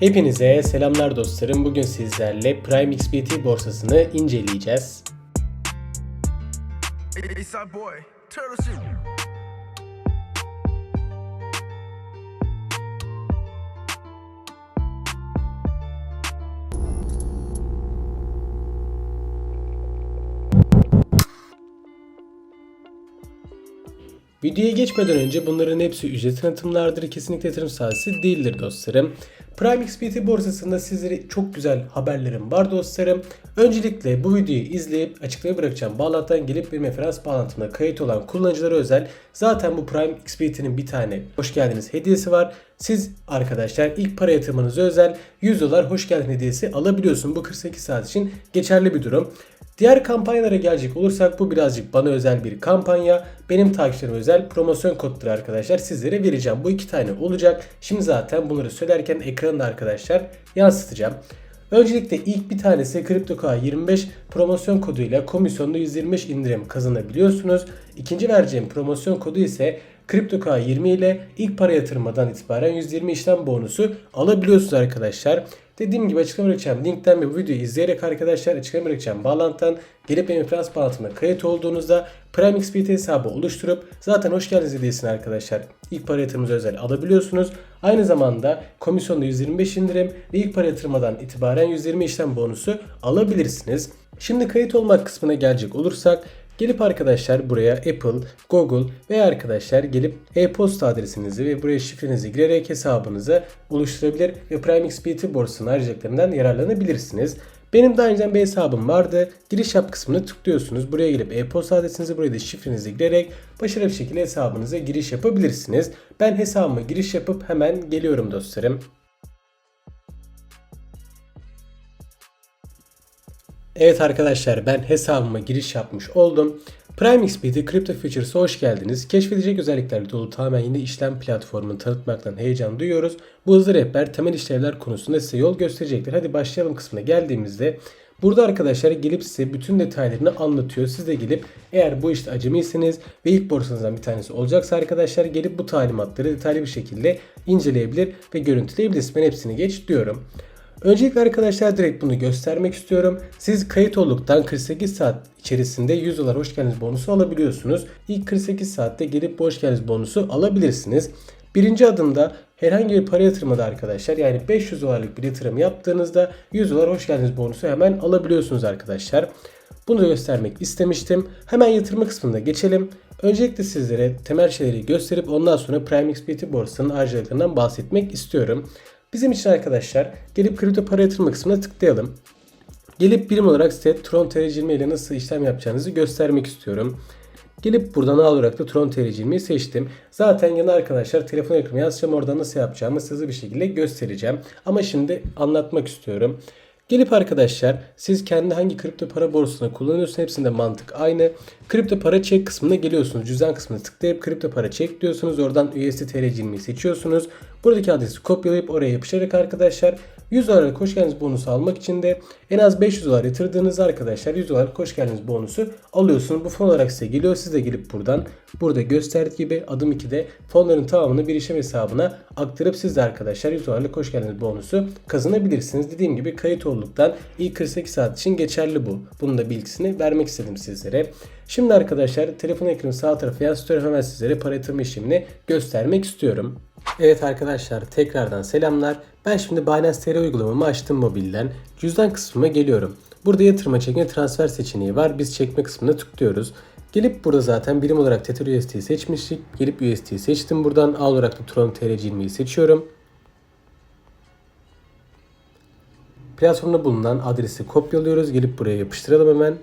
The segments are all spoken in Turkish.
Hepinize selamlar dostlarım. Bugün sizlerle Prime XBT borsasını inceleyeceğiz. Videoya geçmeden önce bunların hepsi ücret tanıtımlardır. Kesinlikle yatırım saati değildir dostlarım. Prime XBT borsasında sizlere çok güzel haberlerim var dostlarım. Öncelikle bu videoyu izleyip açıklamaya bırakacağım bağlantıdan gelip bir referans bağlantımda kayıt olan kullanıcılara özel zaten bu Prime XBT'nin bir tane hoş geldiniz hediyesi var. Siz arkadaşlar ilk para yatırmanıza özel 100 dolar hoş geldin hediyesi alabiliyorsun. Bu 48 saat için geçerli bir durum. Diğer kampanyalara gelecek olursak bu birazcık bana özel bir kampanya. Benim takipçilerime özel promosyon kodları arkadaşlar sizlere vereceğim. Bu iki tane olacak. Şimdi zaten bunları söylerken ekranda arkadaşlar yansıtacağım. Öncelikle ilk bir tanesi CryptoK25 promosyon koduyla komisyonda 125 indirim kazanabiliyorsunuz. İkinci vereceğim promosyon kodu ise CryptoK20 ile ilk para yatırmadan itibaren 120 işlem bonusu alabiliyorsunuz arkadaşlar. Dediğim gibi açıklama bırakacağım linkten ve bu videoyu izleyerek arkadaşlar açıklama bırakacağım bağlantıdan gelip benim referans bağlantımda kayıt olduğunuzda Prime XBT hesabı oluşturup zaten hoş geldiniz hediyesini arkadaşlar ilk para yatırımınıza özel alabiliyorsunuz. Aynı zamanda komisyonda 125 indirim ve ilk para yatırmadan itibaren 120 işlem bonusu alabilirsiniz. Şimdi kayıt olmak kısmına gelecek olursak Gelip arkadaşlar buraya Apple, Google veya arkadaşlar gelip e-posta adresinizi ve buraya şifrenizi girerek hesabınızı oluşturabilir ve Prime XBT borsasının ayrıcalıklarından yararlanabilirsiniz. Benim daha önceden bir hesabım vardı. Giriş yap kısmını tıklıyorsunuz. Buraya gelip e-posta adresinizi buraya da şifrenizi girerek başarılı bir şekilde hesabınıza giriş yapabilirsiniz. Ben hesabıma giriş yapıp hemen geliyorum dostlarım. Evet arkadaşlar ben hesabıma giriş yapmış oldum. Prime XBT Crypto Futures'a hoş geldiniz. Keşfedecek özelliklerle dolu tamamen yeni işlem platformunu tanıtmaktan heyecan duyuyoruz. Bu hızlı rehber temel işlevler konusunda size yol gösterecektir. Hadi başlayalım kısmına geldiğimizde Burada arkadaşlar gelip size bütün detaylarını anlatıyor. Siz de gelip eğer bu işte acemiyseniz ve ilk borsanızdan bir tanesi olacaksa arkadaşlar gelip bu talimatları detaylı bir şekilde inceleyebilir ve görüntüleyebilirsiniz. Ben hepsini geç diyorum. Öncelikle arkadaşlar direkt bunu göstermek istiyorum. Siz kayıt olduktan 48 saat içerisinde 100 dolar hoş geldiniz bonusu alabiliyorsunuz. İlk 48 saatte gelip hoş geldiniz bonusu alabilirsiniz. Birinci adımda herhangi bir para yatırımında arkadaşlar yani 500 dolarlık bir yatırım yaptığınızda 100 dolar hoş geldiniz bonusu hemen alabiliyorsunuz arkadaşlar. Bunu da göstermek istemiştim. Hemen yatırma kısmında geçelim. Öncelikle sizlere temel şeyleri gösterip ondan sonra Prime XBT borsasının harcılıklarından bahsetmek istiyorum. Bizim için arkadaşlar gelip kripto para yatırma kısmına tıklayalım. Gelip birim olarak size Tron TR20 ile nasıl işlem yapacağınızı göstermek istiyorum. Gelip buradan al olarak da Tron TR20'yi seçtim. Zaten yana arkadaşlar telefon ekranı yazacağım. Oradan nasıl yapacağımı hızlı bir şekilde göstereceğim. Ama şimdi anlatmak istiyorum. Gelip arkadaşlar siz kendi hangi kripto para borsasını kullanıyorsunuz hepsinde mantık aynı. Kripto para çek kısmına geliyorsunuz. Cüzdan kısmına tıklayıp kripto para çek diyorsunuz. Oradan USD TR20'yi seçiyorsunuz. Buradaki adresi kopyalayıp oraya yapışarak arkadaşlar 100 dolarlık hoş geldiniz bonusu almak için de en az 500 dolar yatırdığınız arkadaşlar 100 dolarlık hoş geldiniz bonusu alıyorsunuz. Bu fon olarak size geliyor. Siz de gelip buradan burada gösterdiği gibi adım 2'de fonların tamamını bir işlem hesabına aktarıp siz de arkadaşlar 100 dolarlık hoş geldiniz bonusu kazanabilirsiniz. Dediğim gibi kayıt olduktan ilk 48 saat için geçerli bu. Bunun da bilgisini vermek istedim sizlere. Şimdi arkadaşlar telefon ekranı sağ tarafı yansıtıyorum. Hemen sizlere para yatırma işlemini göstermek istiyorum. Evet arkadaşlar tekrardan selamlar. Ben şimdi Binance TR uygulamamı açtım mobilden. Cüzdan kısmıma geliyorum. Burada yatırma çekme transfer seçeneği var. Biz çekme kısmına tıklıyoruz. Gelip burada zaten birim olarak Tether USD'yi seçmiştik. Gelip USD'yi seçtim buradan. A olarak da Tron TR20'yi seçiyorum. Platformda bulunan adresi kopyalıyoruz. Gelip buraya yapıştıralım hemen.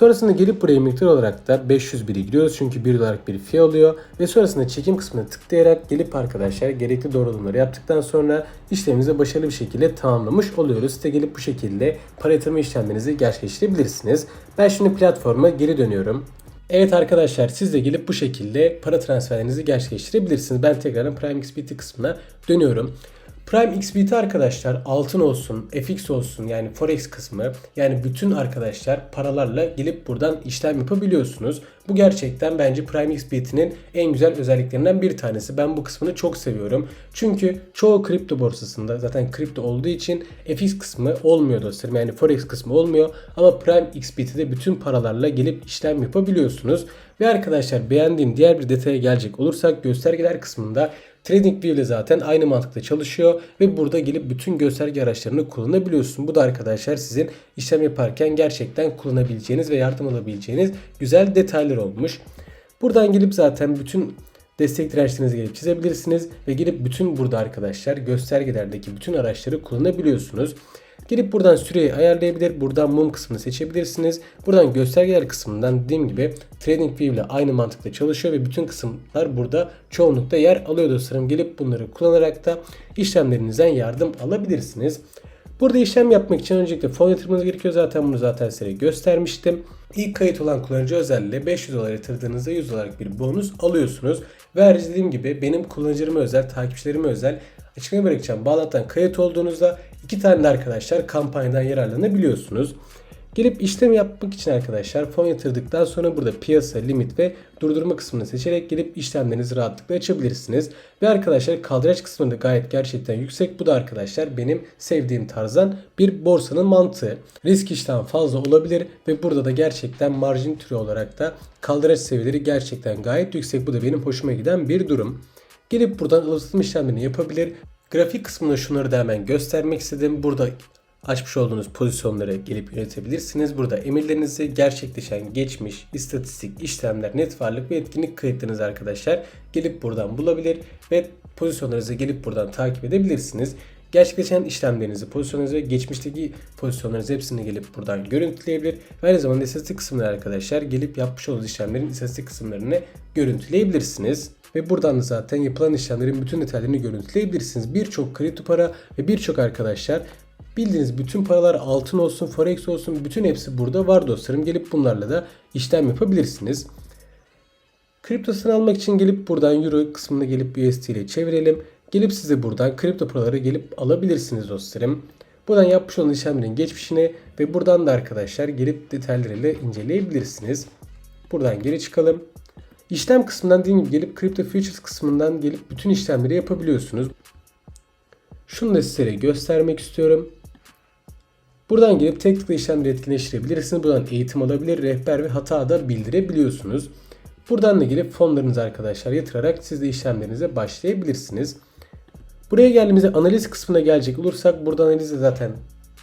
Sonrasında gelip buraya miktar olarak da 501'i giriyoruz çünkü 1 dolarlık bir fee oluyor. Ve sonrasında çekim kısmına tıklayarak gelip arkadaşlar gerekli doğrulamaları yaptıktan sonra işlemimizi başarılı bir şekilde tamamlamış oluyoruz. Size gelip bu şekilde para yatırma işlemlerinizi gerçekleştirebilirsiniz. Ben şimdi platforma geri dönüyorum. Evet arkadaşlar siz de gelip bu şekilde para transferlerinizi gerçekleştirebilirsiniz. Ben tekrardan Prime XBT kısmına dönüyorum. Prime XBT arkadaşlar altın olsun, FX olsun yani Forex kısmı yani bütün arkadaşlar paralarla gelip buradan işlem yapabiliyorsunuz. Bu gerçekten bence Prime XBT'nin en güzel özelliklerinden bir tanesi. Ben bu kısmını çok seviyorum. Çünkü çoğu kripto borsasında zaten kripto olduğu için FX kısmı olmuyor dostlarım. Yani Forex kısmı olmuyor. Ama Prime XBT'de bütün paralarla gelip işlem yapabiliyorsunuz. Ve arkadaşlar beğendiğim diğer bir detaya gelecek olursak göstergeler kısmında TradingView ile zaten aynı mantıkla çalışıyor ve burada gelip bütün gösterge araçlarını kullanabiliyorsun. Bu da arkadaşlar sizin işlem yaparken gerçekten kullanabileceğiniz ve yardım alabileceğiniz güzel detaylar olmuş. Buradan gelip zaten bütün destek dirençlerinizi gelip çizebilirsiniz ve gelip bütün burada arkadaşlar göstergelerdeki bütün araçları kullanabiliyorsunuz. Gelip buradan süreyi ayarlayabilir. Buradan mum kısmını seçebilirsiniz. Buradan göstergeler kısmından dediğim gibi TradingView ile aynı mantıkla çalışıyor ve bütün kısımlar burada çoğunlukta yer alıyor dostlarım. Gelip bunları kullanarak da işlemlerinizden yardım alabilirsiniz. Burada işlem yapmak için öncelikle fon yatırmanız gerekiyor. Zaten bunu zaten size göstermiştim. İlk kayıt olan kullanıcı özelliğiyle 500 dolar yatırdığınızda 100 dolarlık bir bonus alıyorsunuz. Ve ayrıca dediğim gibi benim kullanıcılarıma özel, takipçilerime özel açıklamaya bırakacağım. Bağlantıdan kayıt olduğunuzda iki tane de arkadaşlar kampanyadan yararlanabiliyorsunuz. Gelip işlem yapmak için arkadaşlar fon yatırdıktan sonra burada piyasa, limit ve durdurma kısmını seçerek gelip işlemlerinizi rahatlıkla açabilirsiniz. Ve arkadaşlar kaldıraç kısmında gayet gerçekten yüksek. Bu da arkadaşlar benim sevdiğim tarzdan bir borsanın mantığı. Risk işlem fazla olabilir ve burada da gerçekten marjin türü olarak da kaldıraç seviyeleri gerçekten gayet yüksek. Bu da benim hoşuma giden bir durum. Gelip buradan alıştırma işlemlerini yapabilir. Grafik kısmında şunları da hemen göstermek istedim. Burada açmış olduğunuz pozisyonları gelip yönetebilirsiniz. Burada emirlerinizi gerçekleşen geçmiş, istatistik, işlemler, net varlık ve etkinlik kayıtlarınızı arkadaşlar gelip buradan bulabilir ve pozisyonlarınızı gelip buradan takip edebilirsiniz. Gerçekleşen işlemlerinizi, pozisyonlarınızı ve geçmişteki pozisyonlarınızı hepsini gelip buradan görüntüleyebilir. Ve aynı zamanda istatistik kısımları arkadaşlar gelip yapmış olduğunuz işlemlerin istatistik kısımlarını görüntüleyebilirsiniz. Ve buradan da zaten yapılan işlemlerin bütün detaylarını görüntüleyebilirsiniz. Birçok kripto para ve birçok arkadaşlar Bildiğiniz bütün paralar altın olsun, forex olsun bütün hepsi burada var dostlarım. Gelip bunlarla da işlem yapabilirsiniz. Kriptosunu almak için gelip buradan euro kısmına gelip USD ile çevirelim. Gelip size buradan kripto paraları gelip alabilirsiniz dostlarım. Buradan yapmış olan işlemlerin geçmişini ve buradan da arkadaşlar gelip detaylarıyla inceleyebilirsiniz. Buradan geri çıkalım. İşlem kısmından dediğim gibi gelip Crypto Futures kısmından gelip bütün işlemleri yapabiliyorsunuz. Şunu da size göstermek istiyorum. Buradan gelip tek tıkla işlemleri etkinleştirebilirsiniz. Buradan eğitim alabilir, rehber ve hata da bildirebiliyorsunuz. Buradan da gelip fonlarınızı arkadaşlar yatırarak siz de işlemlerinize başlayabilirsiniz. Buraya geldiğimizde analiz kısmına gelecek olursak burada analizde zaten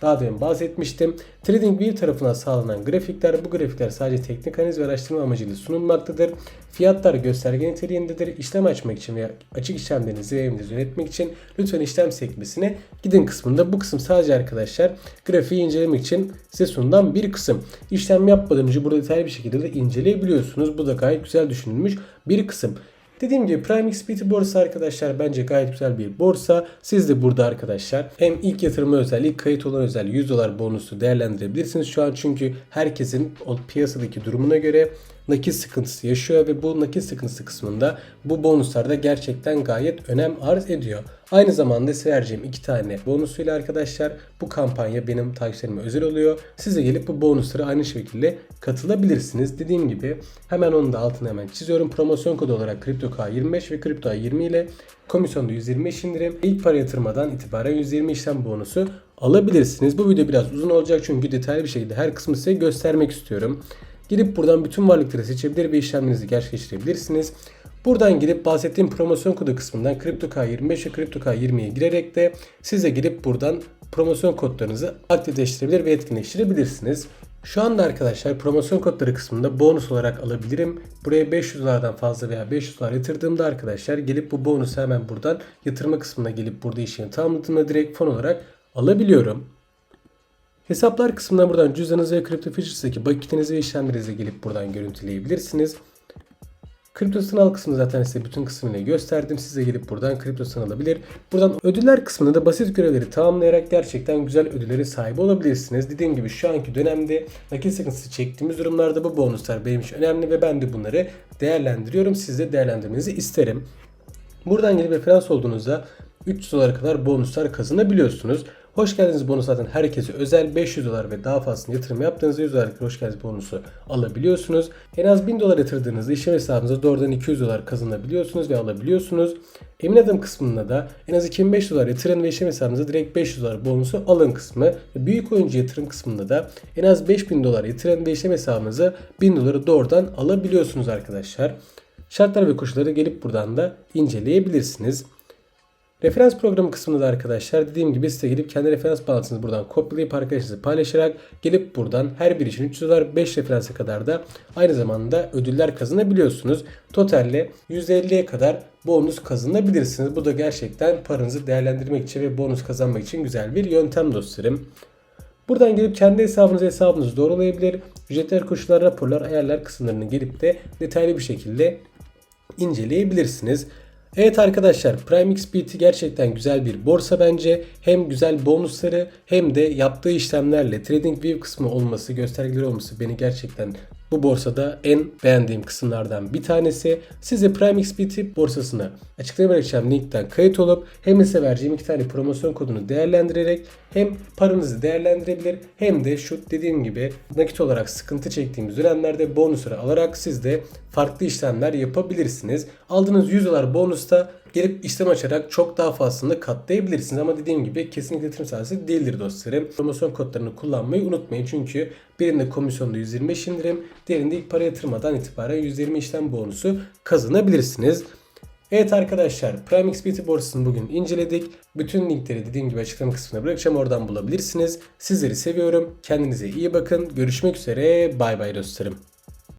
daha demin bahsetmiştim. TradingView tarafından sağlanan grafikler bu grafikler sadece teknik analiz ve araştırma amacıyla sunulmaktadır. Fiyatlar gösterge niteliğindedir. İşlem açmak için veya açık işlemlerinizi ve evinizi yönetmek için lütfen işlem sekmesine gidin kısmında. Bu kısım sadece arkadaşlar grafiği incelemek için size sunulan bir kısım. İşlem yapmadan önce burada detaylı bir şekilde de inceleyebiliyorsunuz. Bu da gayet güzel düşünülmüş bir kısım. Dediğim gibi Prime XBT borsa arkadaşlar bence gayet güzel bir borsa. Siz de burada arkadaşlar hem ilk yatırıma özel, ilk kayıt olan özel 100 dolar bonusu değerlendirebilirsiniz şu an. Çünkü herkesin o piyasadaki durumuna göre nakit sıkıntısı yaşıyor ve bu nakit sıkıntısı kısmında bu bonuslar da gerçekten gayet önem arz ediyor. Aynı zamanda size vereceğim iki tane bonusuyla arkadaşlar bu kampanya benim takipçilerime özel oluyor. Siz de gelip bu bonuslara aynı şekilde katılabilirsiniz. Dediğim gibi hemen onu da altına hemen çiziyorum. Promosyon kodu olarak CryptoK25 ve CryptoK20 ile komisyonda 125 indirim. İlk para yatırmadan itibaren 120 işlem bonusu alabilirsiniz. Bu video biraz uzun olacak çünkü detaylı bir şekilde her kısmı size göstermek istiyorum. Girip buradan bütün varlıkları seçebilir ve işlemlerinizi gerçekleştirebilirsiniz. Buradan girip bahsettiğim promosyon kodu kısmından CryptoK25 ve CryptoK20'ye girerek de siz de girip buradan promosyon kodlarınızı aktifleştirebilir ve etkinleştirebilirsiniz. Şu anda arkadaşlar promosyon kodları kısmında bonus olarak alabilirim. Buraya 500 dolardan fazla veya 500 dolar yatırdığımda arkadaşlar gelip bu bonusu hemen buradan yatırma kısmına gelip burada işini tamamladığımda direkt fon olarak alabiliyorum. Hesaplar kısmından buradan cüzdanınızı ve Crypto Futures'daki bakiyenizi ve işlemlerinizi gelip buradan görüntüleyebilirsiniz. Kripto sanal kısmı zaten size bütün kısmını gösterdim. Size gelip buradan kripto sanalabilir. Buradan ödüller kısmında da basit görevleri tamamlayarak gerçekten güzel ödülleri sahibi olabilirsiniz. Dediğim gibi şu anki dönemde nakit sıkıntısı çektiğimiz durumlarda bu bonuslar benim için önemli ve ben de bunları değerlendiriyorum. Siz de değerlendirmenizi isterim. Buradan gelip referans olduğunuzda 300 dolara kadar bonuslar kazanabiliyorsunuz. Hoş geldiniz bonus zaten herkese özel 500 dolar ve daha fazla yatırım yaptığınızda 100 dolarlık hoş geldiniz bonusu alabiliyorsunuz. En az 1000 dolar yatırdığınızda işlem hesabınıza doğrudan 200 dolar kazanabiliyorsunuz ve alabiliyorsunuz. Emin adım kısmında da en az 2500 dolar yatırın ve işlem hesabınıza direkt 500 dolar bonusu alın kısmı. Büyük oyuncu yatırım kısmında da en az 5000 dolar yatırın ve işlem hesabınıza 1000 doları doğrudan alabiliyorsunuz arkadaşlar. Şartlar ve koşulları gelip buradan da inceleyebilirsiniz. Referans programı kısmında da arkadaşlar dediğim gibi size gelip kendi referans bağlantınızı buradan kopyalayıp arkadaşınızla paylaşarak gelip buradan her bir için 300 dolar 5 referansa kadar da aynı zamanda ödüller kazanabiliyorsunuz. Totalle %50'ye kadar bonus kazanabilirsiniz. Bu da gerçekten paranızı değerlendirmek için ve bonus kazanmak için güzel bir yöntem dostlarım. Buradan gelip kendi hesabınızı hesabınızı doğrulayabilir. Ücretler, koşullar, raporlar, ayarlar kısımlarını gelip de detaylı bir şekilde inceleyebilirsiniz. Evet arkadaşlar Prime XBT gerçekten güzel bir borsa bence. Hem güzel bonusları hem de yaptığı işlemlerle TradingView kısmı olması, göstergeleri olması beni gerçekten bu borsada en beğendiğim kısımlardan bir tanesi. Size Prime XBT borsasına açıklamaya bırakacağım linkten kayıt olup hem de size vereceğim iki tane promosyon kodunu değerlendirerek hem paranızı değerlendirebilir hem de şu dediğim gibi nakit olarak sıkıntı çektiğimiz dönemlerde bonusları alarak siz de farklı işlemler yapabilirsiniz. Aldığınız 100 dolar bonusta gelip işlem açarak çok daha fazlasını katlayabilirsiniz. Ama dediğim gibi kesinlikle yatırım sayesi değildir dostlarım. Promosyon kodlarını kullanmayı unutmayın. Çünkü birinde komisyonda 125 indirim, diğerinde ilk para yatırmadan itibaren 120 işlem bonusu kazanabilirsiniz. Evet arkadaşlar Prime XBT borsasını bugün inceledik. Bütün linkleri dediğim gibi açıklama kısmına bırakacağım oradan bulabilirsiniz. Sizleri seviyorum. Kendinize iyi bakın. Görüşmek üzere. Bay bay dostlarım.